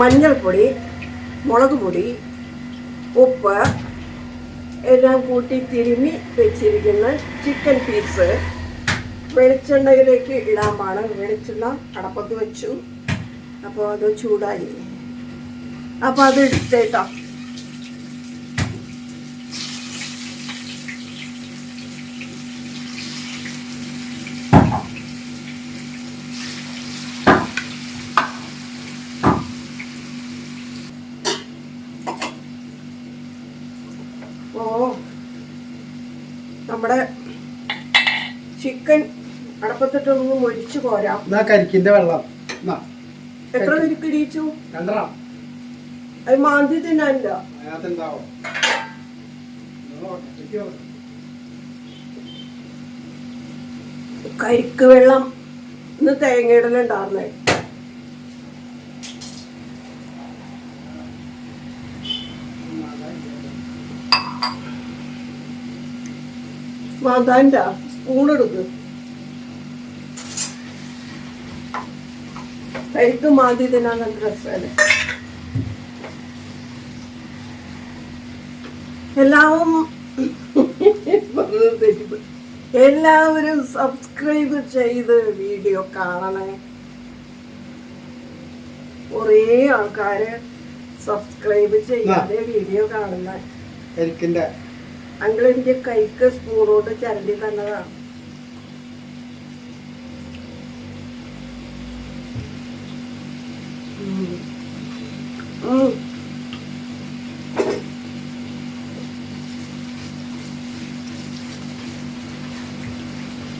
മഞ്ഞൾപ്പൊടി മുളക് പൊടി ഉപ്പ് എല്ലാം കൂട്ടി തിരുമി വെച്ചിരിക്കുന്ന ചിക്കൻ പീസ് വെളിച്ചെണ്ണയിലേക്ക് പാടും വെളിച്ചെണ്ണ കടപ്പത്ത് വെച്ചു. അപ്പോൾ അത് ചൂടായി. അപ്പോൾ അത് എടുത്തേട്ടോ. ഓ. നമ്മുടെ ചിക്കൻ അടപ്പത്തിട്ടൊന്ന് മൊരിച്ചു പോരാം എന്നാ കരിക്കിന്റെ വെള്ളം. എത്ര പേർക്ക് ഇടിച്ചു? രണ്ടര അത് മാന്തി തിന്നാനില്ല. അതിനകത്തുണ്ടാവും. കരിക്ക് വെള്ളം ഇന്ന് തേങ്ങയിടലുണ്ടായിരുന്നേ. മാതാന്റെ സ്പൂൺ എടുക്ക്. കരിക്ക് മാന്തി തിന്നാൻ നല്ല രസമല്ലേ എല്ലാവും എല്ലാവരും സബ്സ്ക്രൈബ് ചെയ്ത് വീഡിയോ കാണണേ. കുറേ ആൾക്കാര് സബ്സ്ക്രൈബ് ചെയ്യാതെ വീഡിയോ കാണുന്ന. അങ്കിൾ എന്റെ കൈക്ക് സ്പൂണോട്ട് ചരണ്ടി തന്നതാണ്.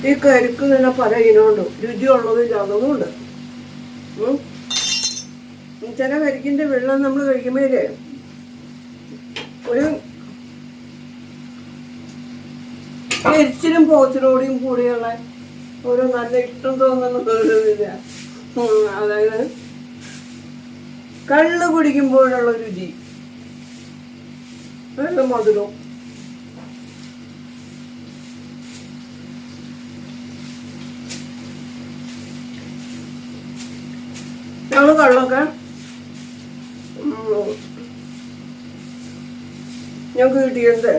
ഈ കരിക്ക് തന്നെ പല ഇനമുണ്ട്. രുചിയുള്ളതും അതുമുണ്ട് ഉം. ചില കരിക്കിന്റെ വെള്ളം നമ്മൾ കഴിക്കുമ്പോഴേ ഒരു എരിച്ചിലും പോച്ചിലോടെയും കൂടിയുള്ള ഒരു നല്ല ഇഷ്ടം തോന്നുന്ന ഒരു അതായത് കള്ള് കുടിക്കുമ്പോഴുള്ള രുചി. നല്ല മധുരം. ഞങ്ങൾ കള്ളൊക്കെ ഞങ്ങൾക്ക് കിട്ടിയത്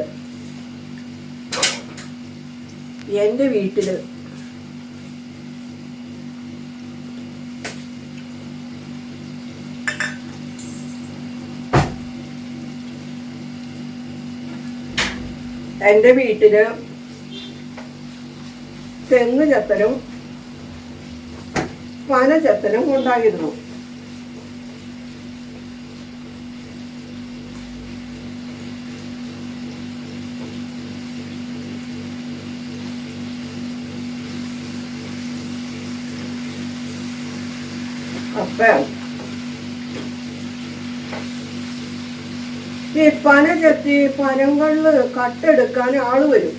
എന്റെ വീട്ടിൽ. എന്റെ വീട്ടിൽ തെങ്ങ് ചത്തലും പന ചത്തലും ഉണ്ടായിരുന്നു. അപ്പം ഈ പന ചെത്തി പനങ്ങളിൽ കട്ടെടുക്കാൻ ആൾ വരും.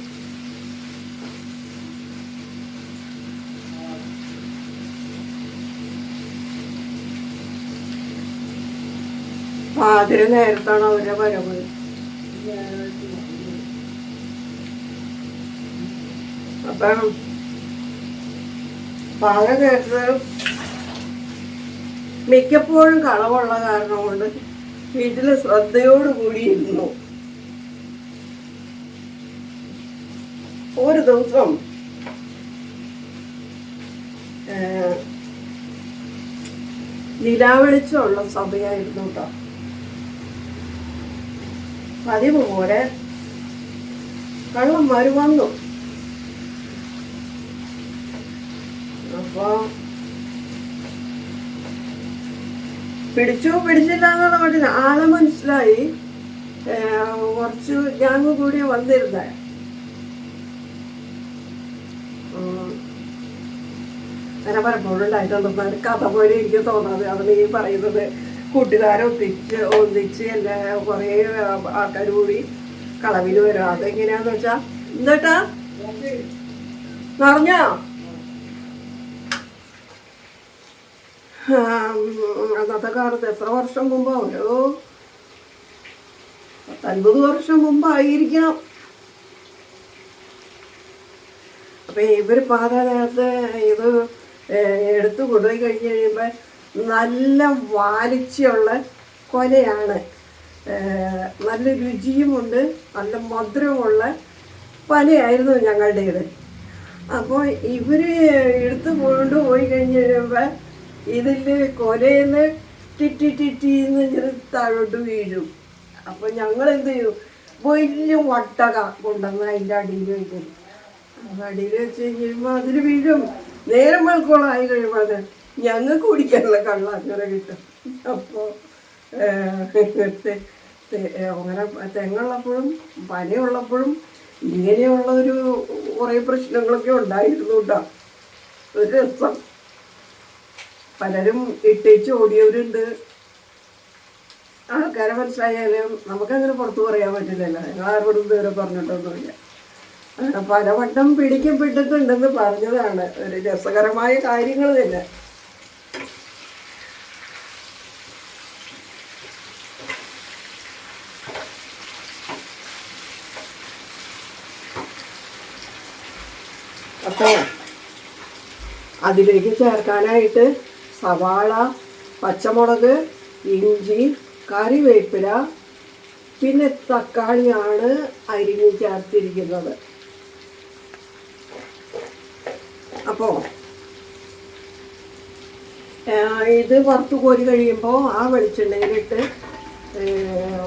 പാതിര നേരത്താണ് അവരുടെ വരവ്. അപ്പം പാല നേരത്ത് മിക്കപ്പോഴും കളവുള്ള കാരണം കൊണ്ട് വീട്ടിൽ ശ്രദ്ധയോടുകൂടി ഇരുന്നു. ഒരു ദിവസം നിലാവെളിച്ചമുള്ള സമയമായിരുന്നു കേട്ടോ. പതിവ് പോലെ കള്ളന്മാർ വന്നു. അപ്പൊ പിടിച്ചു പിടിച്ചില്ല എന്നുള്ള മട്ടില്ല ആളെ മനസ്സിലായി. കുറച്ച് ഗ്യാങ് കൂടി വന്നിരുന്ന. അങ്ങനെ പലപ്പോഴും ഉണ്ടായിട്ടുണ്ടെന്നാണ് കഥ പോലെ എനിക്ക് തോന്നാതെ അതിന് ഈ പറയുന്നത്. കൂട്ടുകാരെ ഒത്തിച്ച് ഒന്നിച്ച് എല്ലാ കുറേ ആൾക്കാർ കൂടി കളവിൽ വരും. അതെങ്ങനെയാന്ന് വെച്ചാ എന്താട്ടാ നിറഞ്ഞോ? അന്നത്തെ കാലത്ത് എത്ര വർഷം മുമ്പ് ഒരു പത്തൻപത് വർഷം മുമ്പായിരിക്കണം. അപ്പൊ ഇവർ പാതാനകത്ത് ഇത് എടുത്തു എടുത്ത് കൊണ്ടുപോയി കഴിഞ്ഞ് കഴിയുമ്പോൾ നല്ല വാലിച്ചുള്ള കൊലയാണ്. നല്ല രുചിയുമുണ്ട് നല്ല മധുരമുള്ള പലയായിരുന്നു ഞങ്ങളുടേത്. അപ്പോൾ ഇവർ എടുത്ത് കൊണ്ടുപോയി കഴിഞ്ഞ് കഴിയുമ്പോൾ ഇതിൽ കൊലയിന്ന് ടിറ്റി ടിറ്റിന്ന് ഇങ്ങനെ താഴോട്ട് വീഴും. അപ്പൊ ഞങ്ങൾ എന്ത് ചെയ്യും? വലിയ വട്ടക കൊണ്ടുവന്ന് അതിന്റെ അടിയിൽ വയ്ക്കും അടിയിൽ വെച്ച് കഴിയുമ്പോൾ അതിൽ വീഴും. നേരം വെളുക്കോളം ആയി കഴിയുമ്പോൾ അത് ഞങ്ങൾക്ക് കുടിക്കാനുള്ള കള്ള അങ്ങനെ കിട്ടും അപ്പോൾ അങ്ങനെ തെങ്ങുള്ളപ്പോഴും പനയുള്ളപ്പോഴും ഇങ്ങനെയുള്ള ഒരു കുറേ പ്രശ്നങ്ങളൊക്കെ ഉണ്ടായിരുന്നു കേട്ടോ ഒരു രസം. പലരും ഇട്ടേച്ച് ഓടിയവരുണ്ട്. ആൾക്കാരെ മനസ്സിലായാലും നമുക്കങ്ങനെ പുറത്ത് പറയാൻ പറ്റില്ലല്ലോ. ഞങ്ങൾ ആരോടും ഇതുവരെ പറഞ്ഞിട്ടൊന്നുമില്ല. അങ്ങനെ പലവട്ടം പിടിക്കപ്പെട്ടിട്ടുണ്ടെന്ന് പറഞ്ഞതാണ്. ഒരു രസകരമായ കാര്യങ്ങൾ തന്നെ. അപ്പോൾ അതിലേക്ക് ചേർക്കാനായിട്ട് സവാള പച്ചമുളക് ഇഞ്ചി കറിവേപ്പില പിന്നെ തക്കാളിയാണ് അരിഞ്ഞ് ചേർത്തിരിക്കുന്നത്. അപ്പോൾ ഇത് വറുത്ത് കോരി കഴിയുമ്പോൾ ആ വെളിച്ചെണ്ണയിലിട്ട്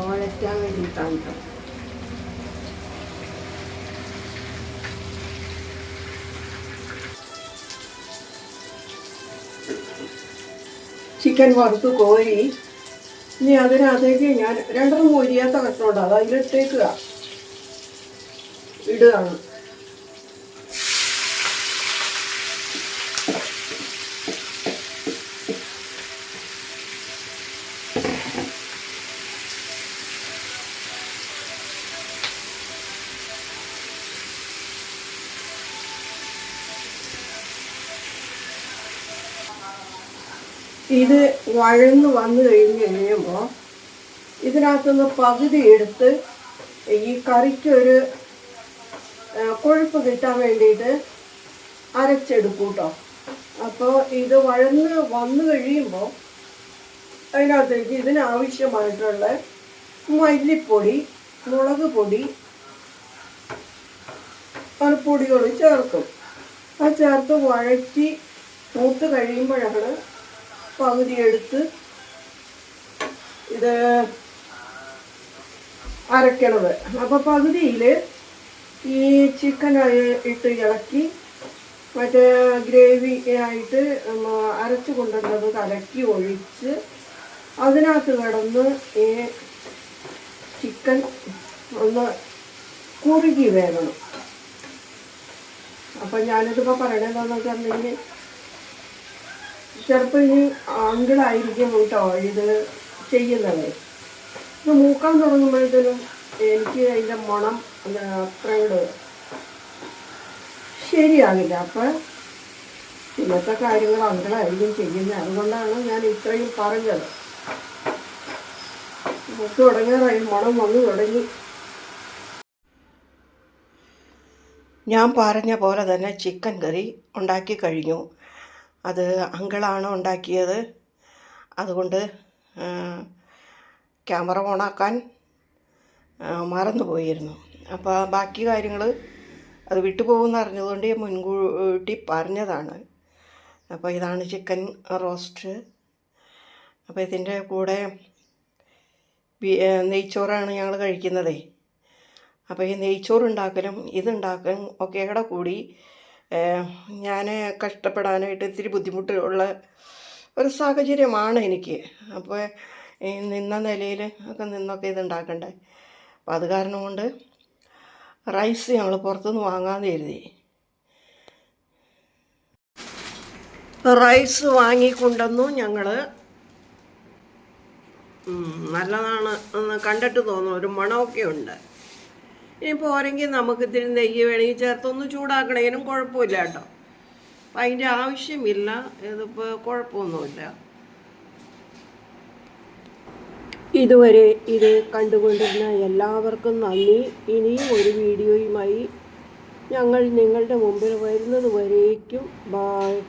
വഴറ്റാൻ വേണ്ടിയിട്ടാണ് കേട്ടോ ചിക്കൻ വറുത്ത് കോരി. ഇനി അതിനകത്തേക്ക് ഞാൻ രണ്ടെണ്ണം മൊരിയാത്ത കഷ്ണമുണ്ട്. അത് അതിലിട്ടേക്കുക. ഇടുകയാണ്. ഇത് വഴന്ന് വന്നു കഴിഞ്ഞ് കഴിയുമ്പോൾ ഇതിനകത്തുനിന്ന് പകുതി എടുത്ത് ഈ കറിക്കൊരു കൊഴുപ്പ് കിട്ടാൻ വേണ്ടിയിട്ട് അരച്ചെടുക്കും കേട്ടോ. അപ്പോൾ ഇത് വഴന്ന് വന്നു കഴിയുമ്പോൾ അതിനകത്തേക്ക് ഇതിനാവശ്യമായിട്ടുള്ള മല്ലിപ്പൊടി മുളക് പൊടി പൊടികൾ ചേർക്കും. ആ ചേർത്ത് വഴറ്റി മൂത്ത് കഴിയുമ്പോഴാണ് പകുതി എടുത്ത് ഇത് അരയ്ക്കണത് അപ്പോൾ പകുതിയിൽ ഈ ചിക്കൻ ഇട്ട് ഇളക്കി മറ്റേ ഗ്രേവി ആയിട്ട് അരച്ചു കൊണ്ടുവന്നത് കലക്കി ഒഴിച്ച് അതിനകത്ത് കിടന്ന് ഈ ചിക്കൻ ഒന്ന് കുറുകി വേകണം അപ്പം ഞാനിതിപ്പോൾ പറയണതെന്ന് വെച്ചിട്ടുണ്ടെങ്കിൽ ചിലപ്പോൾ ഇനി ആങ്കിളായിരിക്കും കേട്ടോ ഇത് ചെയ്യുന്നത്. ഇത് മൂക്കാൻ തുടങ്ങുമ്പോഴത്തേനും എനിക്ക് അതിന്റെ മണം അത് അത്രയോട് ശരിയാകില്ല. അപ്പം ഇന്നത്തെ കാര്യങ്ങൾ അങ്കിളായിരിക്കും ചെയ്യുന്നത്. അതുകൊണ്ടാണ് ഞാൻ ഇത്രയും പറഞ്ഞത്. മൂക്ക് തുടങ്ങിയതായി മണം വന്നു തുടങ്ങി. ഞാൻ പറഞ്ഞ പോലെ തന്നെ ചിക്കൻ കറി ഉണ്ടാക്കി കഴിഞ്ഞു. അത് അങ്കിളാണ് ഉണ്ടാക്കിയത്. അതുകൊണ്ട് ക്യാമറ ഓണാക്കാൻ മറന്നു മറന്നുപോയിരുന്നു. അപ്പോൾ ബാക്കി കാര്യങ്ങൾ അത് വിട്ടുപോകുമെന്ന് അറിഞ്ഞതുകൊണ്ട് മുൻകൂട്ടി പറഞ്ഞതാണ്. അപ്പോൾ ഇതാണ് ചിക്കൻ റോസ്റ്റ്. അപ്പോൾ ഇതിന്റെ കൂടെ നെയ്ച്ചോറാണ് ഞങ്ങൾ കഴിക്കുന്നതേ. അപ്പോൾ ഈ നെയ്ച്ചോറുണ്ടാക്കലും ഇതുണ്ടാക്കലും ഒക്കെ കൂടെ കൂടി ഞാൻ കഷ്ടപ്പെടാനായിട്ട് ഇത്തിരി ബുദ്ധിമുട്ടുള്ള ഒരു സാഹചര്യമാണ് എനിക്ക്. അപ്പോൾ നിന്ന നിലയിൽ ഒക്കെ നിന്നൊക്കെ ഇത് ഉണ്ടാക്കണ്ടേ? അപ്പം അത് കാരണം കൊണ്ട് റൈസ് ഞങ്ങൾ പുറത്തുനിന്ന് വാങ്ങാൻ കരുതി. റൈസ് വാങ്ങിക്കൊണ്ടെന്നു ഞങ്ങൾ നല്ലതാണ് എന്ന് കണ്ടിട്ട് തോന്നുന്നു. ഒരു മണമൊക്കെ ഉണ്ട്. ഇനി പോരെങ്കിൽ നമുക്ക് ഇത്തിരി നെയ്യ് വേണമെങ്കിൽ ചേർത്തൊന്ന് ചൂടാക്കണേനും കുഴപ്പമില്ല കേട്ടോ. അപ്പം അതിന്റെ ആവശ്യമില്ല. ഇതിപ്പോൾ കുഴപ്പമൊന്നുമില്ല. ഇതുവരെ ഇത് കണ്ടുകൊണ്ടിരുന്ന എല്ലാവർക്കും നന്ദി. ഇനിയും ഒരു വീഡിയോയുമായി ഞങ്ങൾ നിങ്ങളുടെ മുമ്പിൽ വരുന്നത് വരേക്കും. ബായ്